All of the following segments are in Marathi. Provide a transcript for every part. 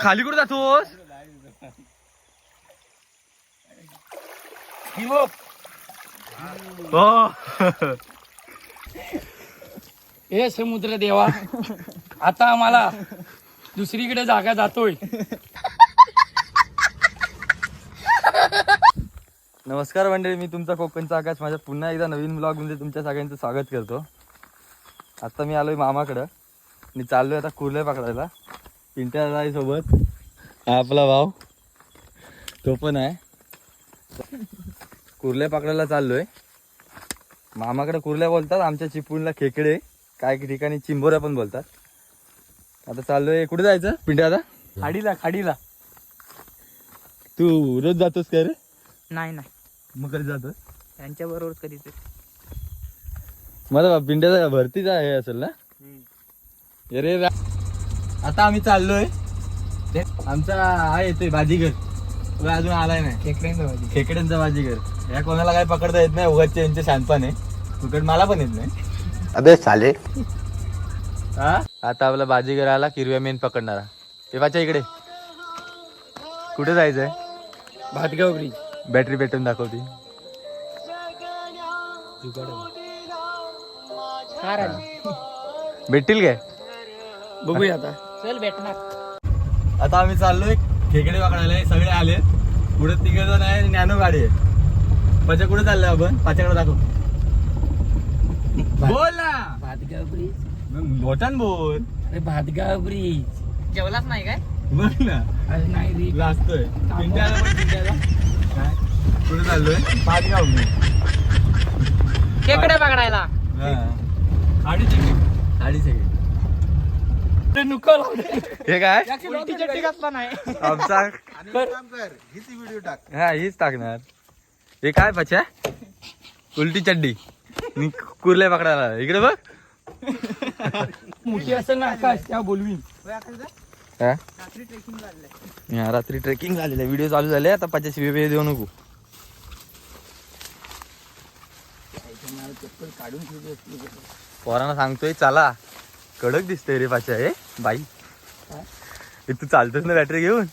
खाली कुठे जातोस? हो हे. समुद्र देवा. आता आम्हाला दुसरीकडे जागा जातोय. नमस्कार मंडळी मी तुमचा कोकणचा आकाश. माझ्या पुन्हा एकदा नवीन ब्लॉगमध्ये तुमच्या सगळ्यांचं स्वागत करतो. आता मी आलोय मामाकडं. आणि चाललोय आता कुर्ले पकडायला. आहे सोबत. हा आपला भाऊ. तो पण आहे. कुर्ले पकडायला चाललोय. मामाकडे कुर्ल्या बोलतात आमच्या चिपळूणला खेकडे. काही ठिकाणी चिंबोऱ्या पण बोलतात. आता चाललोय कुठे जायचं? पिंट्या आता खाडीला खाडीला. तू रोज जातोस का रे? नाही नाही. मग कधी जातोस? त्यांच्या बरोबर कधीच. मला पिंड्याचा भरतीचा आहे असेल ना? अरे रा- आता आम्ही चाललोय. ते आमचा हा येतोय बाजीगर तो अजून आलाय नाही. खेकड्यांचा बाजीगर या कोणाला काय पकडता येत नाही उगाच यांचे शानपण. आहे फुकट मला पण येत नाही. अबे साले. हा? आता आपला बाजीगर आला किरव्या मेन पकडणारा. तेव्हाच्या इकडे. कुठे जायचंय? भातगाव ब्रिज बॅटरी पेटून दाखवती. भेटतील काय? बघूया आता. चल भेटणार. आता आम्ही चाललोय खेकडे पकडायला. हे सगळे आले. पुढे तिघ जण आहे नॅनो गाडी आहे. पाच्या कुठे चाललोय आपण? पाच्याकडे दाखव. बोल ना. भातगाव ब्रिज मोठान बोल. अरे भातगाव ब्रिज जेवलाच नाही काय? बघ ना. अरे नाही रे. लाजतोय. काय? कुठे चाललोय? पाचगाव मी खेकडे पकडायला. खाडी सगळी ते नुका लावले. हे काय? घातला नाही. आमचा हा हीच टाकणार. हे काय पच्या उलटी चड्डी. मी कुर्ले पकडायला इकडे बघ. मोठी असेल ना आकाश त्या बोलवीन हा? हा, रात्री ट्रेकिंग झालेलं आहे. व्हिडिओ चालू झाले आता पाचशे शिवे देऊ नको. पोरांना सांगतोय चला. कडक दिसतोय रे पाच्या हे बाई. तू चालतोस ना बॅटरी घेऊन.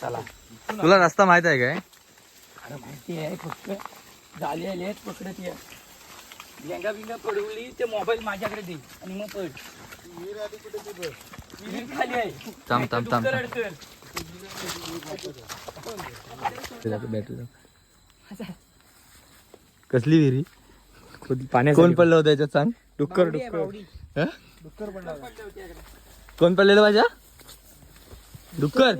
चला. तुला रस्ता माहीत आहे काय? अरे माहिती आहे फक्त झाले आले आहेत पकडत या. लेंगा बिंगा पडवली ते मोबाईल माझ्याकडे दे आणि मग पड विहीर खाली आहे. थांब थांब थांब. बॅटरी कसली विहिरी? कोण पडलं होतं याच्यात सांग? डुक्कर डुक्कर. हं? कोण पडलेलं माझ्या? डुक्कर.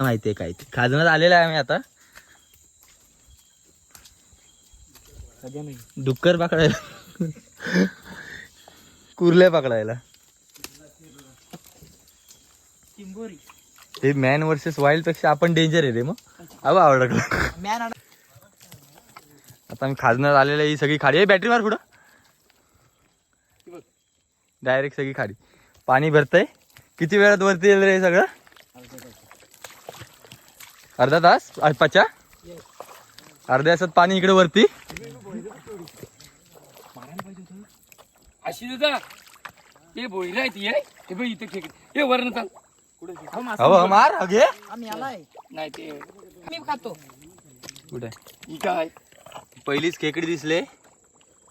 माहितीये काय ते खाजण्यात आलेलं आहे आम्ही आता. डुक्कर पकडायला. कुर्ल्या पकडायला. ते मॅन वर्सेस वाईल्डपेक्षा आपण डेंजर आहे रे मग. अबा आवडलं. मॅन आता आम्ही खाजण्यात आलेलं आहे ही सगळी खाडी. आहे बॅटरी मार पुढं. डायरेक्ट सगळी खाडी. पाणी भरतंय. किती वेळात वरती येईल रे हे सगळं? अर्धा तास? अ, पचा? अर्ध्या तासात पाणी इकडे वरती. अशी दादा. ते बोईला आहे ती आहे ते बघ इथे खेकडे हे वरण चाल. हो मार. अगे आम्ही आलाय. नाही ते मी खातो. कुठे? ही काय पहिलीच खेकडी दिसले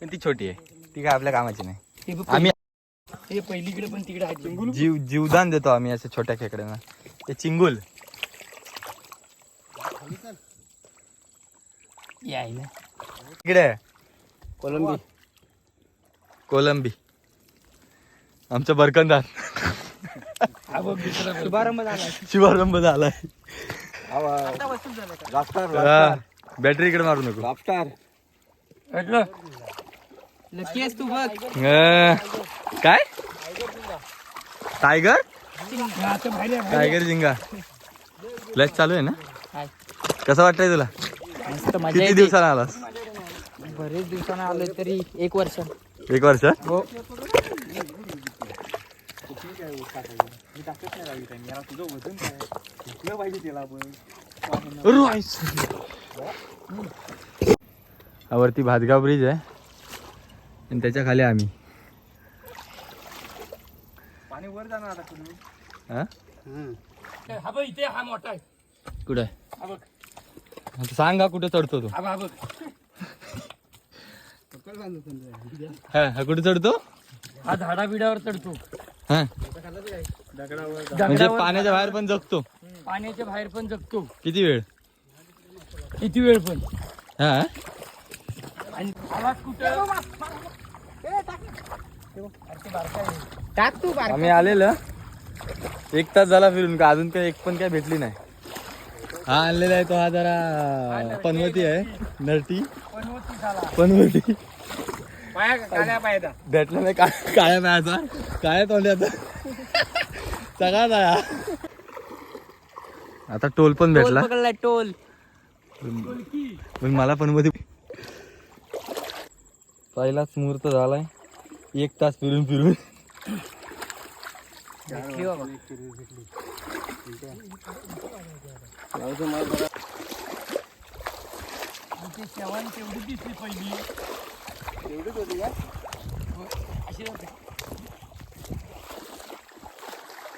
पण ती छोटी आहे. ती काय आपल्या कामाची नाही. हे बघ आम्ही हे पहिलीकडे पण तिकडे आहे. चिंगुल? जीव जीवदान देतो आम्ही असे छोट्या खेकड्यांना. ते चिंगुल. यायला इकडे. आहे. कोलंबी. कोलंबी. आमचं बरकंदार. हा बघ दुसरा बघ. शुभारंभ झाला. शुभारंभ झालाय आता वसूल झालं का? हा, बॅटरी इकडे मारू नको. आहेस तू बघ. काय? टायगर. टायगर जिंगा लस चालू आहे ना. कसं वाटतंय तुला? मस्त मजा किती येते. दिवसाला आलास? बरेच दिवसानं आलोय तरी एक वर्ष. एक वर्ष? हो. हा वरती भातगाव ब्रिज आहे. आणि त्याच्याखाली आम्ही. पाणी वर जाणार आता हा? हा बघ इथे हा मोठा आहे. कुठं आहे? हा बघ. आता सांग कुठे चढतो तो. हा बघ, हा हा हा कुठे चढतो? हा झाडा बिडावर चढतो. हा. म्हणजे पाण्याच्या बाहेर पण जगतो. पाण्याच्या बाहेर पण जगतो. किती वेळ? किती वेळ पण. हा. आवाज कुठं? टाक. तू आम्ही आलेलं. एक तास झाला फिरून. का अजून काही एक पण काय भेटली नाही. हा आणलेला आहे तो हा जरा पनवती आहे. नरटी. पनवती पनवती. भेटला नाही का काळ्या पायाचा. काय तोंड्याचा सगळा जाया आता टोल पण भेटला. टोल. पण मला मध्ये पहिलाच मुहूर्त झालाय. एक तास फिरून फिरून. तेवढी दिसली पहिली होते.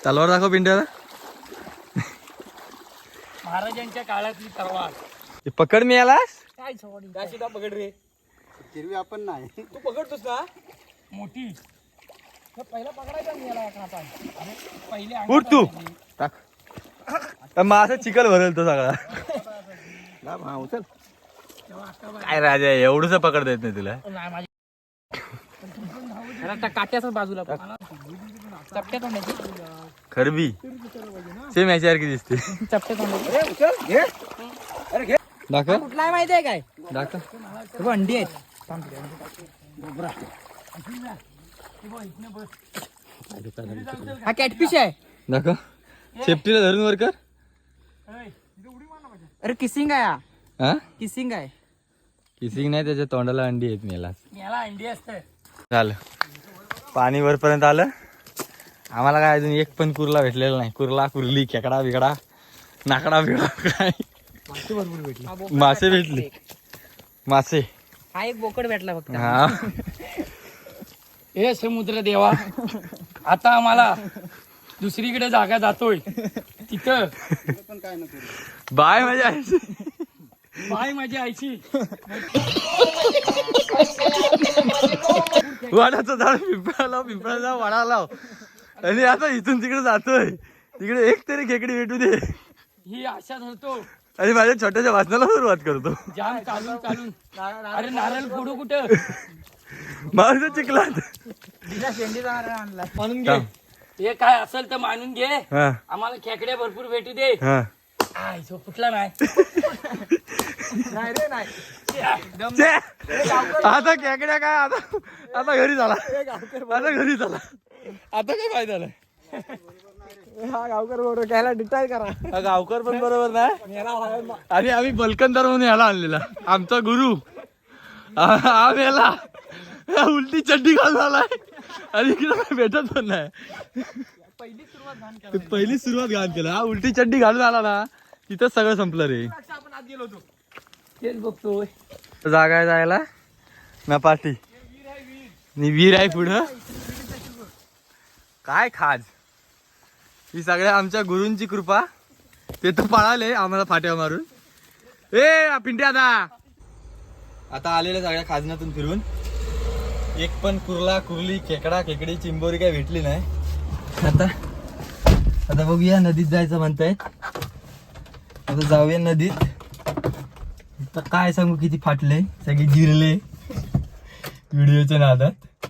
तलवार दाखव पिंट्याला महाराजांच्या काळातली तलवार. पकड मी यालास. काय पकड रे. हिरवी आपण नाही. तू पकडतोस ना? मोठी पहिला पकडायचा मी याला काटा अरे पहिले उठ तू. टाक. माझा चिकल भरेल तो सगळा. हा उचल. काय राजा एवढंच पकडता येत नाही तुला. नाही माझी बाजूला चपट्या तोंडाची. खरबी. सेम याच्यासारखी दिसते. चपट्या तोंडाची. अरे उचल घे. दाखव. कुठला आहे माहिती आहे काय? दाखव. हे बघ, अंडी आहेत. हा कॅटफिश आहे. दाखव. सेफ्टीला धरून वर कर. अरे किसिंग आहे हा. हा? किसिंग आहे. किसिंग नाही त्याच्या तोंडाला अंडी येत मेला. याला अंडी असतं. झालं. पाणी वरपर्यंत आलं. आम्हाला काय अजून एक पण कुर्ला भेटलेला नाही. कुर्ला कुर्ली खेकडा बिकडा नाकडा बिकडा काय? मासे भेटले मासे. हा एक बोकड भेटला फक्त. हा. हे समुद्र देवा आता आम्हाला दुसरीकडे जागा जातोय. तिथं. पण काय नको बाय माझ्या आईची. बाय माझी आईची. वाडाचं झाड पिंपळा लाव पिंपळा लाव वाडा लाव. आणि आता इथून तिकडे जातोय. तिकडे एक तरी खेकडी भेटू दे. ही आशा धरतो. आणि माझ्या छोट्याच्या वाचनाला सुरुवात करतो. जाम चालून चालून. अरे नारळ फोडू कुठं? माझं चिखलात. तिला शेंडीचा नारळ म्हणून घे. हे. काय असेल तर मानून घे. हा. आम्हाला खेकड्या भरपूर भेटू दे. हा. आय कुठला नाही? नाही रे नाही. छे! आता खेकड्या काय आता आता घरी झाला. आता घरी झाला. आता काय फायदा झाला हा गावकर बरोबर घ्यायला करा. हा गावकर पण बरोबर ना? आणि आम्ही बलकंदार म्हणून याला आणलेला. आमचा गुरु. हा मेला. हा उलटी चड्डी घालून आलाय. आणि इकडे काय भेटत पण नाही. पहिली सुरुवात घाण केलं हा उलटी चड्डी घालून आला ना तिथं सगळं संपलं रे. तेच बघतोय जागा आहे जायला. ना पाठी नि वीर आहे पुढं. काय खाज. ही सगळ्या आमच्या गुरूंची कृपा. ते तर पळाले आम्हाला फाट्या मारून. ए पिंटे आता आता आलेल्या सगळ्या खाजनातून फिरून. एक पण कुर्ला कुर्ली खेकडा खेकडी चिंबोरी काही भेटली नाही. आता आता बघूया नदीत जायचं म्हणतायत. आता जाऊया नदीत. तर काय सांगू किती फाटले सगळे जिरले व्हिडिओच्या नादात.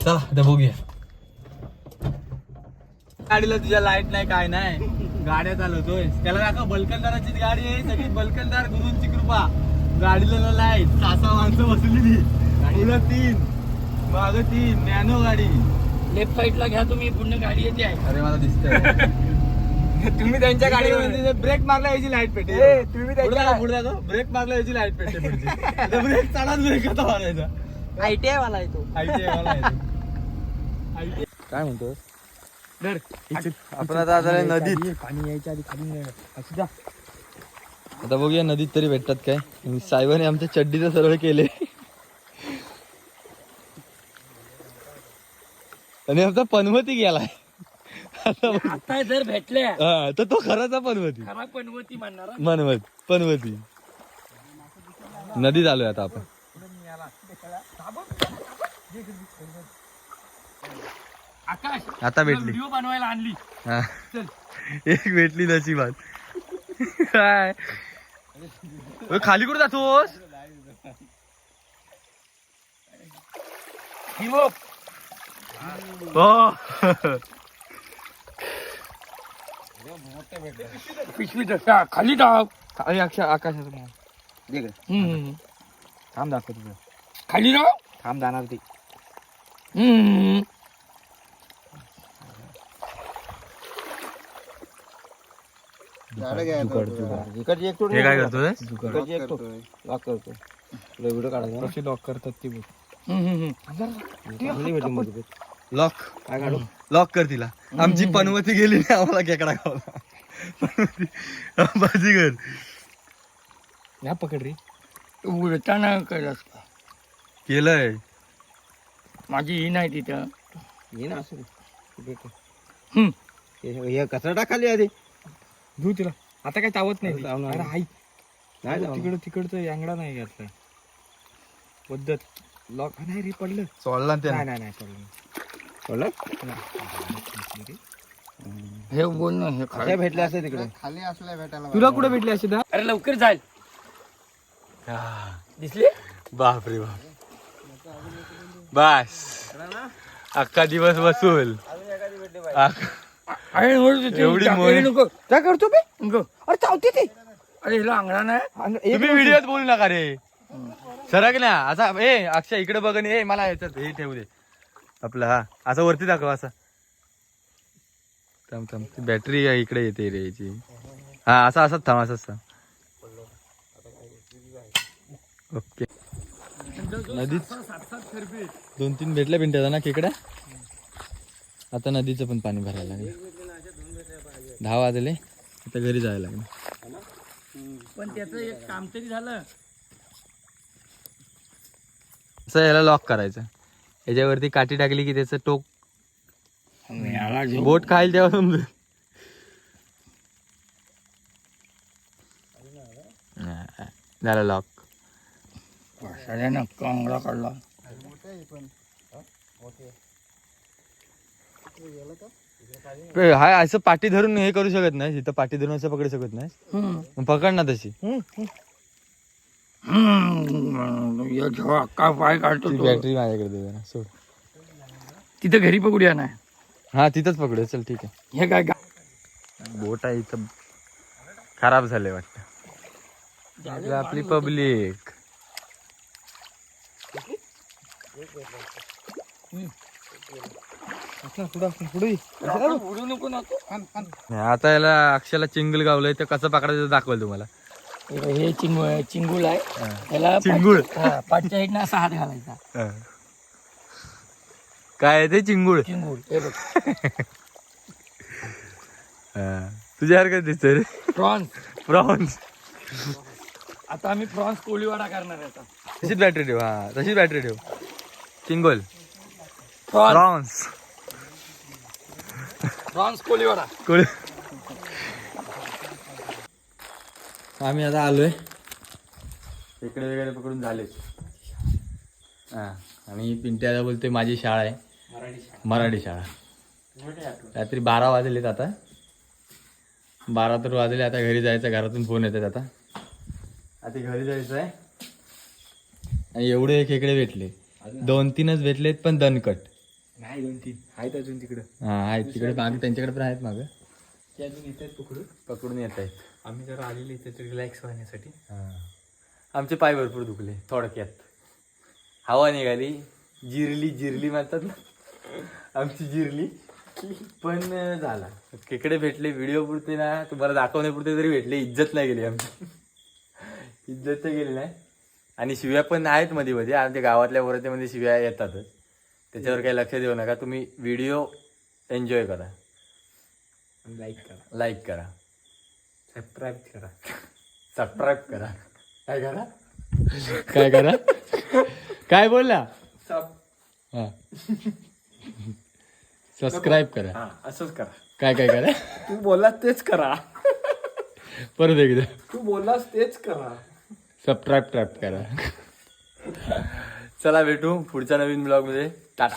चला आता बघूया. गाडीला तुझ्या लाइट नाही काय नाही. गाड्या चालवतोय. त्याला दाखव बलकंदाराचीच गाडी आहे सगळी बलकंदार गुरुंची कृपा. गाडीला ना लाइट सहा माणसं बसलेली. पुढं तीन माग तीन नॅनो गाडी. लेफ्ट साईडला घ्या तुम्ही पूर्ण गाडी येते. आहे अरे मला दिसतंय. तुम्ही त्यांच्या गाडीवर ब्रेक मारला याची लाइट पेटे तुम्ही त्यांच्या ब्रेक मारला याची लाइट पेटे ब्रेक चढाच ब्रेक कसा मारायचा. आयटीआय वाला आहे तो. काय म्हणतो आपण आता आता नदीत. पाणी यायच्या आधी खाली आता बघूया नदीत तरी भेटतात काय. आणि साहेबांनी आमच्या चड्डीचं सरळ केले. आणि आमचा पनवती गेलाय. आता बघ. आता जर भेटल्या. हा तर तो खराचा पनवती. खरा पनवती म्हणणार हा. मनवत पनवती. नदीत आलोय आता आपण. आकाश आता भेटली. व्हिडिओ बनवायला आणली. हा. चल. एक भेटली नशिबात. काय ओय, खाली कुठे जातोस? ही बघ. हो. पिशवी तसा खाली टाक अरे अक्षय आकाशाचं दे गं. हम्म. थांब दाखव तुझं खाली राव थांब जाणार ते. हम्म. झाडं घ्यायचं होतं. इकडची एक तोड हे काय करतोय. लॉक करतो तुला व्हिडिओ काढायचा कशी लॉक करतात ती बघ. लॉक. काय काढू? लॉक कर तिला. आमची पनवती गेली नाही आम्हाला केकडा खावला. पनवती बाजीगर या पकड रे. उडताना कैलास का केलंय. माझी ही नाही तिथं. ये ना असं. हे हे कचरा टाक खाली आधी. धू तिला. आता काय चावत नाही. चावणार अरे नाही. आई. नाही जाऊ. तिकडं तिकडचं यांगडा नाही घातलाय पद्धत. लॉक नाही रे पडलं. सोडला नाही त्याने. नाही नाही पडलं? हे बोल ना हे काय भेटले असं तिकडे. खाली असल्या भेटायला तुला कुठे भेटली अशी दा? अरे लवकर जाय. दिसले? बाप रे बाप. बस. अख्खा दिवस बसूल अख्खा- एवढी नको. काय करतो बे. नको. अरे चावते ते. अरे हिला अंगणा नाही. अंग- एक तुम्ही व्हिडिओत बोलू नका रे. सरक ना. असा ए अक्षय इकडे बघ आणि ए मला याच्यात हे ठेवू दे. आपलं हा. असं वरती दाखव असं. थांब थांब. ती बॅटरी इकडे येते रे याची. हा असं असंच थांब असंच थांब. ओके. नदीत दोन तीन भेटल्या पिंट्याचा ना खेकड्या आता नदीचं पण पाणी भरायला लागलं. दहा वाजले आता घरी जायला लागलं. पण त्याचं एक काम तरी झालं. असं याला लॉक करायचं. याच्यावरती काठी टाकली की त्याचं टोक बोट खाईल तेव्हा समजेल हा, झालं लॉक सगळ्यांना हाय असं पाठी धरून हे करू शकत नाही इथं पाठी धरून असं पकडू शकत नाही. मग पकड ना तशी. हम्म. या जेव्हा अक्का पाय काढतो ती तो. बॅटरी माझ्याकडे दे जरा सोड. तिथं घरी पकडूया ना. हा तिथंच पकडू चल ठीक आहे. हे काय गा- बोट आहे इथं. खराब झाले वाटतं. इकडे आपली पब्लिक उडू नको नको आता. याला अक्षयाला चिंगल गावलंय तर कसं पकडायचं दाखवलं तुम्हाला. हे चिंगू चिंगूल आहे. त्याला चिंगूळ. पाठ- हा, पाठच्या साईडनं असा हात घालायचा. काय आहे ते चिंगूळ? चिंगूल हे बघ. हा. तुझ्यासारखं दिसतंय रे? प्रॉन्स. प्रॉन्स. आता आम्ही प्रॉन्स कोळीवाडा करणार आहे आता. तशीच बॅटरी ठेव हा. तशीच बॅटरी ठेव. चिंगोल. प्रॉन्स. प्रॉन्स कोळ आम्ही आता आलोय. इकडे वगैरे पकडून झाले. हा आणि पिंट्याला बोलते माझी शाळा आहे. मराठी शाळा. रात्री बारा वाजलेत आता. बारा तर वाजले आता घरी जायचं घरातून फोन येतात आता. आता घरी जायचं आहे? आणि एवढे खेकडे भेटले. दोन तीनच भेटलेत पण दणकट. नाही दोन तीन. आहेत अजून तिकडं. हा आहेत. तिकडे मागे त्यांच्याकडे पण आहेत मागं. ते अजून येत आहेत पकडून. पकडून येत आहेत. आम्ही जरा आलेले इथे रिलॅक्स होण्यासाठी आमचे पाय भरपूर दुखले थोडक्यात. हवा निघाली. जिरली जिरली म्हणतात ना. आमची जिरली. पण झाला. खेकडे भेटले व्हिडिओ पुरते ना. तुम्हाला दाखवण्यापुरते तरी भेटले. इज्जत नाही गेली आमची. इज्जत तर गेली नाही. आणि शिव्या पण आहेत मध्ये मध्ये आमच्या गावातल्या वरतीमध्ये शिव्या येतातच. त्याच्यावर काही लक्ष देऊ नका. तुम्ही व्हिडिओ एन्जॉय करा. लाईक करा. लाईक करा. सबस्क्राईब करा. सबस्क्राईब करा. काय करा? काय करा? काय बोलला? हा. सबस्क्राईब करा. हा असंच करा. काय काय करा? तू बोललास तेच करा. परत एकदा. तू बोललास तेच करा. सबस्क्राईब ट्रॅप करा. चला भेटू पुढच्या नवीन ब्लॉग Tara.